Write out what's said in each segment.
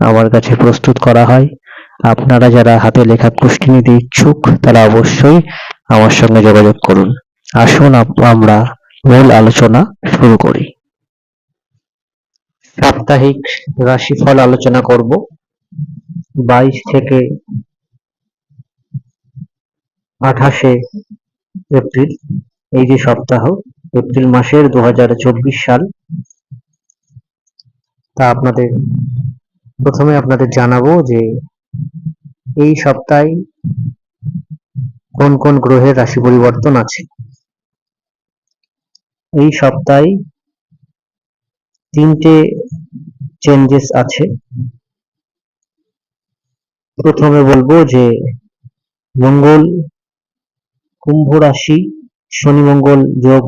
আমার কাছে প্রস্তুত করা হয়। আপনারা যারা হাতে লেখা কুষ্টি নিতে ইচ্ছুক, তারা অবশ্যই আমার সঙ্গে যোগাযোগ করুন। আসুন আমরা মূল আলোচনা শুরু করি। সাপ্তাহিক রাশিফল আলোচনা করব। বাইশ থেকে আঠাশে এপ্রিল, এই যে সপ্তাহ, এপ্রিল মাসের দু হাজার চব্বিশ সাল। তা আপনাদের প্রথমে আপনাদের জানাব যে এই সপ্তাহে কোন কোন গ্রহের রাশি পরিবর্তন আছে? এই সপ্তাহে তিনটে চেঞ্জেস আছে। প্রথমে বলব যে মঙ্গল, কুম্ভ রাশি, শনি মঙ্গল যোগ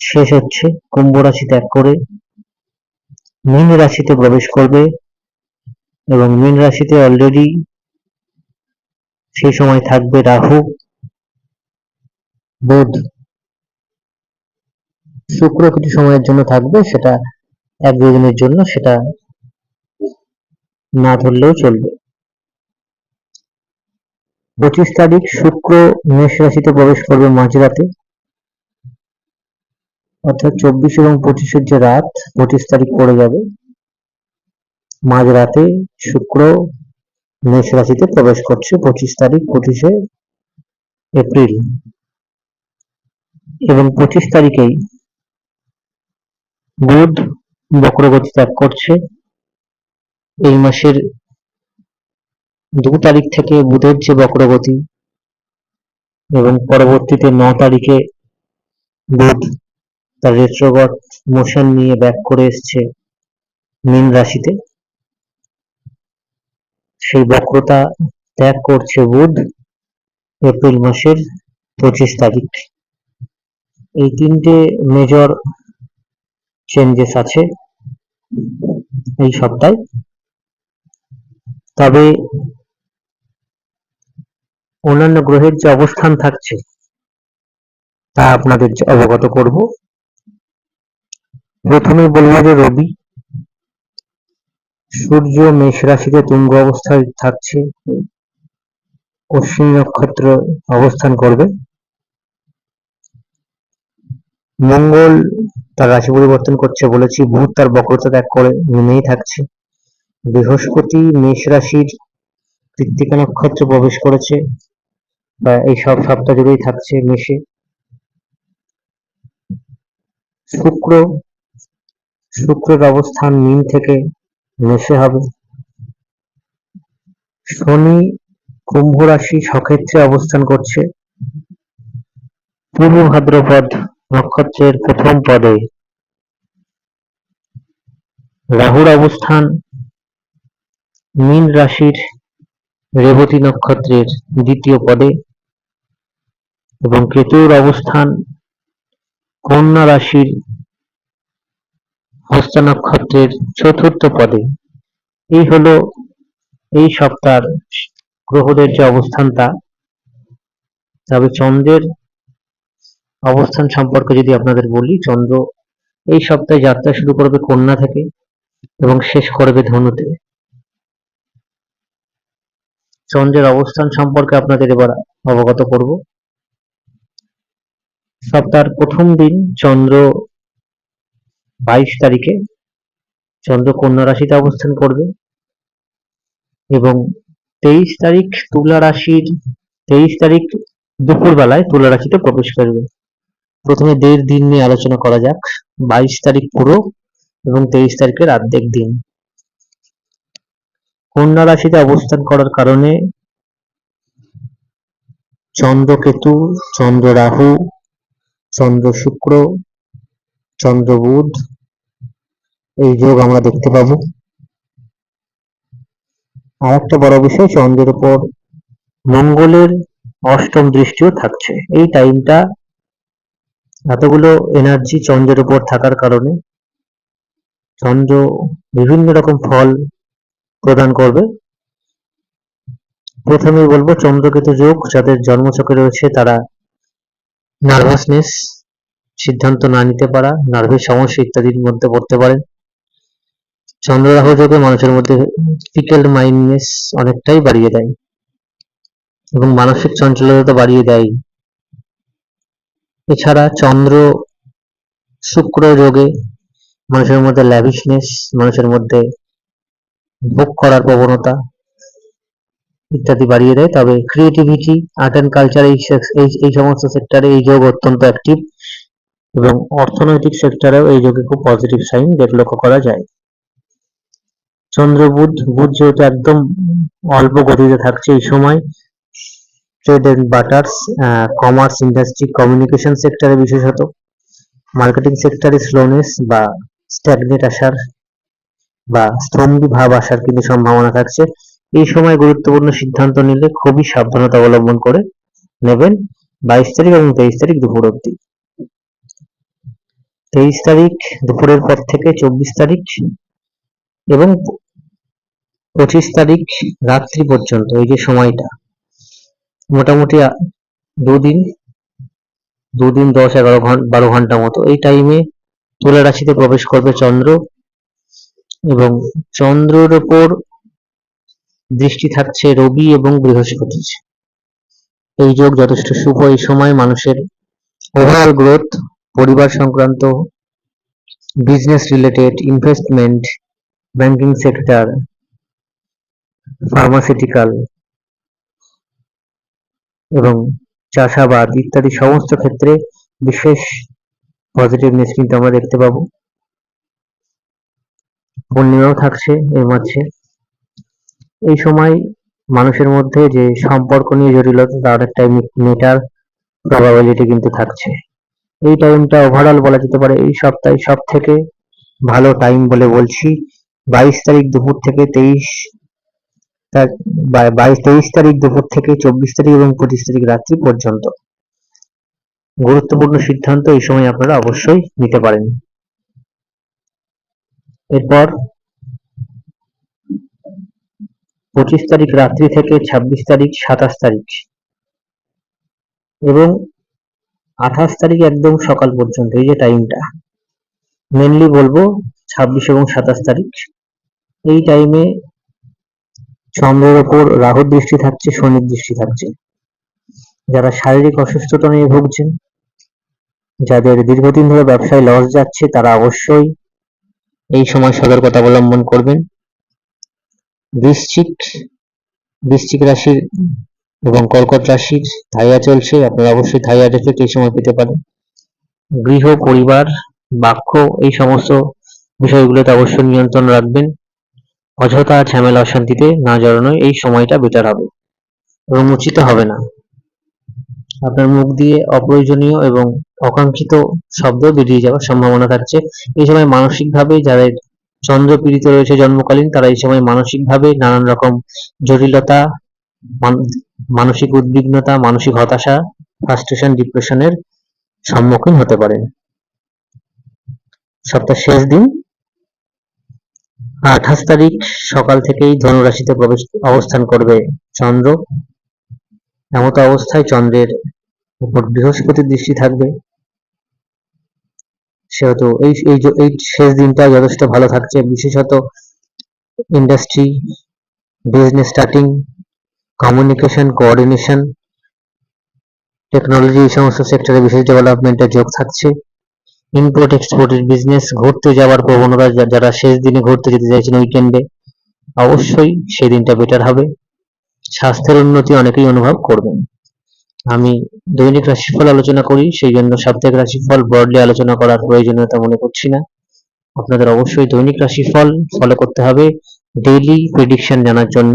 শেষ হচ্ছে। কুম্ভ রাশি ত্যাগ করে মীন রাশিতে প্রবেশ করবে। এবং মীন রাশিতে অলরেডি সেই সময় থাকবে রাহু, বুধ। শুক্র কিছু সময়ের জন্য থাকবে, সেটা এক দুই দিনের জন্য সেটা না ধরলেও চলবে। পঁচিশ তারিখ, শুক্র মেষ রাশিতে প্রবেশ করবে মাঝরাতে। অর্থাৎ চব্বিশ এবং পঁচিশের যে রাত, পঁচিশ তারিখ পড়ে যাবে। মাঝরাতে শুক্র মেষ রাশিতে প্রবেশ করছে পঁচিশ তারিখ, পঁচিশে এপ্রিল। এবং পঁচিশ তারিখেই বুধ বক্রগতি ত্যাগ করছে। এই মাসের দু তারিখ থেকে বুধের যে বক্রগতি এবং পরবর্তীতে ন তারিখে বুধ তার রেট্রোগট মোশন নিয়ে ব্যাক করে এসছে মীন রাশিতে। সেই বক্রতা ত্যাগ করছে বুধ এপ্রিল মাসের পঁচিশ তারিখ। এই তিনটে মেজর চেঞ্জেস আছে এই সপ্তাহে। তবে অন্যান্য গ্রহের যে অবস্থান থাকছে, তা আপনাদের অবগত করব। প্রথমে বলব যে রবি সূর্য মেষ রাশিতে তুঙ্গ অবস্থায় থাকছে, অশ্বিনী নক্ষত্র অবস্থান করবে। মঙ্গল তার রাশি পরিবর্তন করছে বলেছি, বুধ তার বক্রতা ত্যাগ করে নেমেই থাকছে। বৃহস্পতি মেষ রাশির কৃত্তিকা নক্ষত্রে প্রবেশ করেছে, বা এই সব সপ্তাহ জুড়েই থাকছে মেষে। শুক্র, শুক্রের অবস্থান মিন থেকে মেষে হবে। শনি কুম্ভ রাশি সক্ষেত্রে অবস্থান করছে। পূর্ব ভাদ্রপদ নক্ষত্রের প্রথম পদে। রাহুর অবস্থান মীন রাশির রেবতী নক্ষত্রের দ্বিতীয় পদে এবং কেতুর অবস্থান কন্যা রাশির হস্ত নক্ষত্রের চতুর্থ পদে। এই হলো এই সপ্তাহের গ্রহদের যে অবস্থান তা। তবে চন্দ্রের অবস্থান সম্পর্কে যদি আপনাদের বলি, চন্দ্র এই সপ্তাহে যাত্রা শুরু করবে কন্যা থেকে এবং শেষ করবে ধনুতে চন্দ্রের অবস্থান সম্পর্কে আপনাদের এবার অবগত করব। সপ্তাহের প্রথম দিন চন্দ্র বাইশ তারিখে চন্দ্র কন্যা রাশিতে অবস্থান করবে এবং তেইশ তারিখ তুলা রাশির, তেইশ তারিখ দুপুর বেলায় তুলা রাশিতে প্রবেশ করবে। প্রথমে দেড় দিন নিয়ে আলোচনা করা যাক, বাইশ তারিখ পুরো এবং তেইশ তারিখের অর্ধেক দিন। কন্যা রাশিতে অবস্থান করার কারণে চন্দ্র কেতু চন্দ্র রাহু, চন্দ্র শুক্র চন্দ্র বুধ এই যোগ আমরা দেখতে পাবো। আর একটা বড় বিষয়, চন্দ্রের উপর মঙ্গলের অষ্টম দৃষ্টিও থাকছে। এই টাইমটা এতগুলো এনার্জি চন্দ্রের উপর থাকার কারণে চন্দ্র বিভিন্ন রকম ফল প্রদান করবে। প্রথমেই বলব, চন্দ্রকেতু যোগ, যাদের জন্মচক্রে রয়েছে তারা নার্ভাসনেস সিদ্ধান্ত না নিতে পারা, নার্ভের সমস্যা ইত্যাদির মধ্যে পড়তে পারেন। চন্দ্ররাহু যোগে মানুষের মধ্যে ফিকেল মাইন্ডনেস অনেকটাই বাড়িয়ে দেয় এবং মানসিক চঞ্চলতা বাড়িয়ে দেয়। এছাড়া চন্দ্র শুক্র যোগে মানুষের মধ্যে ল্যাভিশনেস মানুষের মধ্যে ভোগ করার প্রবণতা ইত্যাদি বাড়িয়ে দেয়। তবে ক্রিয়েটিভিটি আর্ট অ্যান্ড কালচার এই এই- সমস্ত সেক্টরে এই যোগ অত্যন্ত অ্যাক্টিভ এবং অর্থনৈতিক সেক্টরেও এই যোগে খুব পজিটিভ সাইন লক্ষ্য করা যায়। চন্দ্র বুধ বুধ যেহেতু একদম অল্প গতিতে থাকছে এই সময় trade and barters commerce industry communication সেক্টরে বিশেষত মার্কেটিং সেক্টরে স্লোনেস বা স্ট্যাগনেট আসার বা স্তম্ভী ভাব আসার কিন্তু সম্ভাবনা থাকছে। এই সময় গুরুত্বপূর্ণ সিদ্ধান্ত নিলে খুবই সাবধানতা অবলম্বন করে নেবেন বাইশ তারিখ এবং তেইশ তারিখ দুপুর অবধি। তেইশ তারিখ দুপুরের পর থেকে চব্বিশ তারিখ এবং পঁচিশ তারিখ রাত্রি পর্যন্ত, এই যে সময়টা। মোটামুটি দুদিন দুদিন দশ, এগারো ঘণ্টা বারো ঘণ্টা মতো। এই টাইমে তুলা রাশিতে প্রবেশ করবে চন্দ্র এবং চন্দ্রের ওপর দৃষ্টি থাকছে রবি এবং বৃহস্পতির এই যোগ যথেষ্ট শুভ। এই সময় মানুষের ওভারঅল গ্রোথ পরিবার সংক্রান্ত business related investment banking sector pharmaceutical এবং চাষাবাদ ইত্যাদি সমস্ত ক্ষেত্রে বিশেষ পজিটিভনেস কিন্তু আমরা দেখতে পাবো। পূর্ণিমাও থাকছে এর মাঝে। এই সময় মানুষের মধ্যে যে সম্পর্ক নিয়ে জটিলতা, তার একটা মেটার প্রবাবিলিটি কিন্তু থাকছে। এই টাইমটা ওভারঅল বলা যেতে পারে, এই সপ্তাহে সব থেকে ভালো টাইম বলে বলছি। বাইশ তারিখ দুপুর থেকে তেইশ বাইশ, তেইশ তারিখ দুপুর থেকে চব্বিশ তারিখ এবং পঁচিশ তারিখ রাত্রি পর্যন্ত। গুরুত্বপূর্ণ সিদ্ধান্ত এই সময় আপনারা অবশ্যই নিতে পারেন। এরপর পঁচিশ তারিখ রাত্রি থেকে ছাব্বিশ তারিখ সাতাশ তারিখ এবং আঠাশ তারিখ একদম সকাল পর্যন্ত, এই যে টাইমটা মেনলি বলব ছাব্বিশ এবং সাতাশ তারিখ। এই টাইমে চন্দ্রের ওপর রাহুর দৃষ্টি থাকছে, শনির দৃষ্টি থাকছে। যারা শারীরিক অসুস্থতা নিয়ে ভুগছেন, যাদের দীর্ঘদিন ধরে ব্যবসায় লস যাচ্ছে, তারা অবশ্যই এই সময় সতর্কতা অবলম্বন করবেন। বৃশ্চিক বৃশ্চিক রাশির এবং কর্কট রাশির থাইয়া চলছে। আপনারা অবশ্যই থাইয়া এফেক্ট এই সময় পেতে পারেন। গৃহ, পরিবার, বাক্য, এই সমস্ত বিষয়গুলোতে অবশ্যই নিয়ন্ত্রণ রাখবেন। অযথা ঝামেলা অশান্তিতে না জড়ানো, এই সময়টা বেটার হবে। এবং উচিত হবে না। আপনার মুখ দিয়ে অপ্রয়োজনীয় এবং অকাঙ্ক্ষিত শব্দ বেরিয়ে যাওয়ার সম্ভাবনা থাকছে। এই সময় মানসিকভাবে যাদের চন্দ্র পীড়িত রয়েছে জন্মকালীন, তারা এই সময় মানসিকভাবে নানান রকম জটিলতা মানসিক উদ্বিগ্নতা, মানসিক হতাশা ফ্রাস্ট্রেশন ডিপ্রেশনের সম্মুখীন হতে পারেন। সপ্তাহের শেষ দিন, আঠাশ তারিখ সকাল থেকেই ধনুরাশিতে প্রবেশ, অবস্থান করবে চন্দ্র। এমত অবস্থায় চন্দ্রের উপর বৃহস্পতির দৃষ্টি থাকবে। সেহেতু এই এই শেষ দিনটা যথেষ্ট ভালো থাকছে। বিশেষত industry business starting communication coordination technology এই সমস্ত সেক্টরে বিশেষ ডেভেলপমেন্টের যোগ থাকছে। ইম্পোর্ট এক্সপোর্টের বিজনেস ঘুরতে যাওয়ার প্রবণতা যারা শেষ দিনে ঘুরতে যেতে চাইছেন উইকেন্ডে অবশ্যই সেই দিনটা বেটার হবে। স্বাস্থ্যের উন্নতি অনেকেই অনুভব করবেন। আমি দৈনিক রাশিফল আলোচনা করি, সেই জন্য সাপ্তাহিক রাশিফল ব্রডলি আলোচনা করার প্রয়োজনীয়তা মনে করছি না। আপনাদের অবশ্যই দৈনিক রাশিফল ফলো করতে হবে। ডেইলি প্রেডিকশন জানার জন্য।